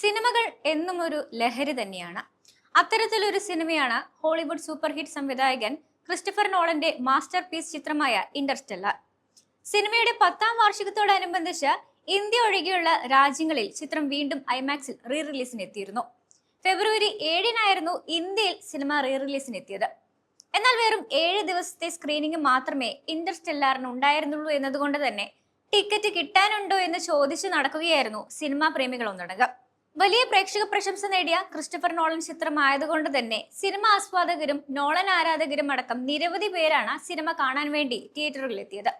സിനിമകൾ എന്നും ഒരു ലഹരി തന്നെയാണ്. അത്തരത്തിലൊരു സിനിമയാണ് ഹോളിവുഡ് സൂപ്പർ ഹിറ്റ് സംവിധായകൻ ക്രിസ്റ്റഫർ നോളന്റെ മാസ്റ്റർ പീസ് ചിത്രമായ ഇന്റർസ്റ്റെല്ലാർ. സിനിമയുടെ പത്താം വാർഷികത്തോടനുബന്ധിച്ച് ഇന്ത്യ ഒഴികെയുള്ള രാജ്യങ്ങളിൽ ചിത്രം വീണ്ടും ഐമാക്സിൽ റീ റിലീസിന് എത്തിയിരുന്നു ഫെബ്രുവരി ഏഴിനായിരുന്നു ഇന്ത്യയിൽ സിനിമ റീ റിലീസിന് എത്തിയത് എന്നാൽ വെറും ഏഴ് ദിവസത്തെ സ്ക്രീനിംഗ് മാത്രമേ ഇന്റർസ്റ്റെല്ലാറിന് ഉണ്ടായിരുന്നുള്ളൂ എന്നതുകൊണ്ട് തന്നെ ടിക്കറ്റ് കിട്ടാനുണ്ടോ എന്ന് ചോദിച്ചു നടക്കുകയായിരുന്നു സിനിമാ പ്രേമികൾ വലിയ പ്രേക്ഷക പ്രശംസ നേടിയ ക്രിസ്റ്റഫർ നോളൻ ചിത്രമായതുകൊണ്ട് തന്നെ സിനിമ ആസ്വാദകരും നോളൻ ആരാധകരും അടക്കം നിരവധി പേരാണ് സിനിമ കാണാൻ വേണ്ടി തിയേറ്ററുകളിൽ എത്തിയത്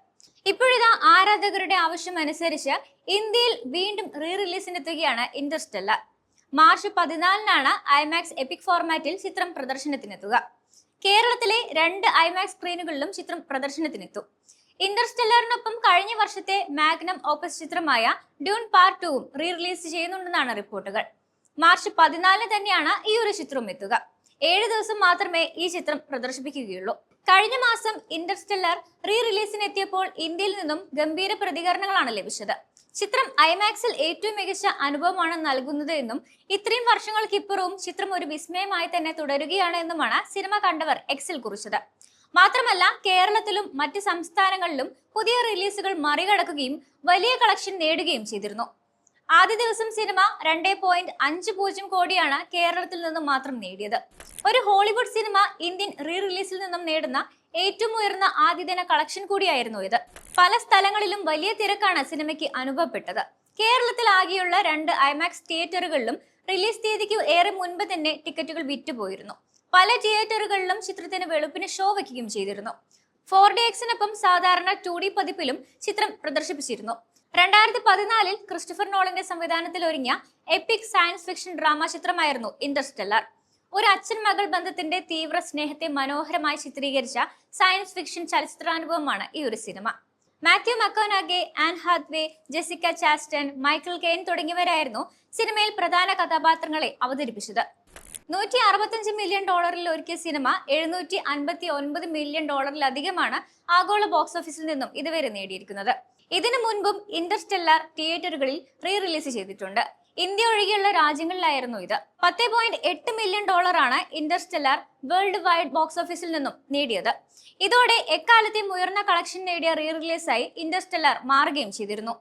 ഇപ്പോഴിതാ ആരാധകരുടെ ആവശ്യം അനുസരിച്ച് ഇന്ത്യയിൽ വീണ്ടും റീ റിലീസിനെത്തുകയാണ് ഇന്റർസ്റ്റെല്ലാർ മാർച്ച് പതിനാലിനാണ് ഐമാക്സ് എപ്പിക് ഫോർമാറ്റിൽ ചിത്രം പ്രദർശനത്തിനെത്തുക. കേരളത്തിലെ രണ്ട് ഐമാക്സ് സ്ക്രീനുകളിലും ചിത്രം പ്രദർശനത്തിനെത്തും. ഇന്റർസ്റ്റെല്ലറിനൊപ്പം കഴിഞ്ഞ വർഷത്തെ മാഗ്നം ഓപ്പസ് ചിത്രമായ ഡ്യൂൺ പാർട്ട് ടൂവും റീ റിലീസ് ചെയ്യുന്നുണ്ടെന്നാണ് റിപ്പോർട്ടുകൾ. മാർച്ച് പതിനാലിന് തന്നെയാണ് ഈ ഒരു ചിത്രം എത്തുക. ഏഴ് ദിവസം മാത്രമേ ഈ ചിത്രം പ്രദർശിപ്പിക്കുകയുള്ളൂ. കഴിഞ്ഞ മാസം ഇന്റർസ്റ്റെല്ലർ റീ റിലീസിനെത്തിയപ്പോൾ ഇന്ത്യയിൽ നിന്നും ഗംഭീര പ്രതികരണങ്ങളാണ് ലഭിച്ചത്. ചിത്രം ഐമാക്സിൽ ഏറ്റവും മികച്ച അനുഭവമാണ് നൽകുന്നത് എന്നും ഇത്രയും വർഷങ്ങൾക്കിപ്പുറവും ചിത്രം ഒരു വിസ്മയമായി തന്നെ തുടരുകയാണ് എന്നുമാണ് സിനിമ കണ്ടവർ എക്സിൽ കുറിച്ചത്. മാത്രമല്ല കേരളത്തിലും മറ്റ് സംസ്ഥാനങ്ങളിലും പുതിയ റിലീസുകൾ മറികടക്കുകയും വലിയ കളക്ഷൻ നേടുകയും ചെയ്തിരുന്നു. ആദ്യ ദിവസം സിനിമ രണ്ടേ പോയിന്റ് അഞ്ച് പൂജ്യം കോടിയാണ് കേരളത്തിൽ നിന്നും മാത്രം നേടിയത്. ഒരു ഹോളിവുഡ് സിനിമ ഇന്ത്യൻ റീ റിലീസിൽ നിന്നും നേടുന്ന ഏറ്റവും ഉയർന്ന ആദ്യദിന കളക്ഷൻ കൂടിയായിരുന്നു ഇത്. പല സ്ഥലങ്ങളിലും വലിയ തിരക്കാണ് സിനിമയ്ക്ക് അനുഭവപ്പെട്ടത്. കേരളത്തിൽ ആകെയുള്ള രണ്ട് ഐമാക്സ് തിയേറ്ററുകളിലും റിലീസ് തീയതിക്ക് ഏറെ മുൻപ് തന്നെ ടിക്കറ്റുകൾ വിറ്റുപോയിരുന്നു. പല തിയേറ്ററുകളിലും ചിത്രത്തിന് വെളുപ്പിന് ഷോ വയ്ക്കുകയും ചെയ്തിരുന്നു. ഫോർ ഡി എക്സിനൊപ്പം സാധാരണ ടു ഡി പതിപ്പിലും ചിത്രം പ്രദർശിപ്പിച്ചിരുന്നു. രണ്ടായിരത്തി പതിനാലിൽ ക്രിസ്റ്റഫർ നോളിന്റെ സംവിധാനത്തിൽ ഒരുങ്ങിയ എപ്പിക് സയൻസ് ഫിക്ഷൻ ഡ്രാമ ചിത്രമായിരുന്നു ഇന്റർസ്റ്റെല്ലർ ഒരു അച്ഛൻ മകൾ ബന്ധത്തിന്റെ തീവ്ര സ്നേഹത്തെ മനോഹരമായി ചിത്രീകരിച്ച സയൻസ് ഫിക്ഷൻ ചലച്ചിത്രാനുഭവമാണ് ഈ ഒരു cinema. Matthew McConaughey Anne Hathaway Jessica Chastain Michael Caine തുടങ്ങിയവരായിരുന്നു സിനിമയിൽ പ്രധാന കഥാപാത്രങ്ങളെ അവതരിപ്പിച്ചത്. നൂറ്റി അറുപത്തഞ്ച് മില്യൺ ഡോളറിൽ ഒരുക്കിയ സിനിമ എഴുന്നൂറ്റി അൻപത്തി ഒൻപത് മില്യൺ ഡോളറിലധികമാണ് ആഗോള ബോക്സ് ഓഫീസിൽ നിന്നും ഇതുവരെ നേടിയിരിക്കുന്നത്. ഇതിനു മുൻപും ഇന്റർസ്റ്റെല്ലാർ തിയേറ്ററുകളിൽ റീ റിലീസ് ചെയ്തിട്ടുണ്ട്. ഇന്ത്യ ഒഴികെയുള്ള രാജ്യങ്ങളിലായിരുന്നു ഇത്. പത്ത് പോയിന്റ് എട്ട് മില്യൺ ഡോളറാണ് ഇന്റർസ്റ്റെല്ലാർ വേൾഡ് വൈഡ് ബോക്സ് ഓഫീസിൽ നിന്നും നേടിയത്. ഇതോടെ എക്കാലത്തെയും ഉയർന്ന കളക്ഷൻ നേടിയ റീ റിലീസായി ഇന്റർസ്റ്റെല്ലാർ മാറുകയും ചെയ്തിരുന്നു.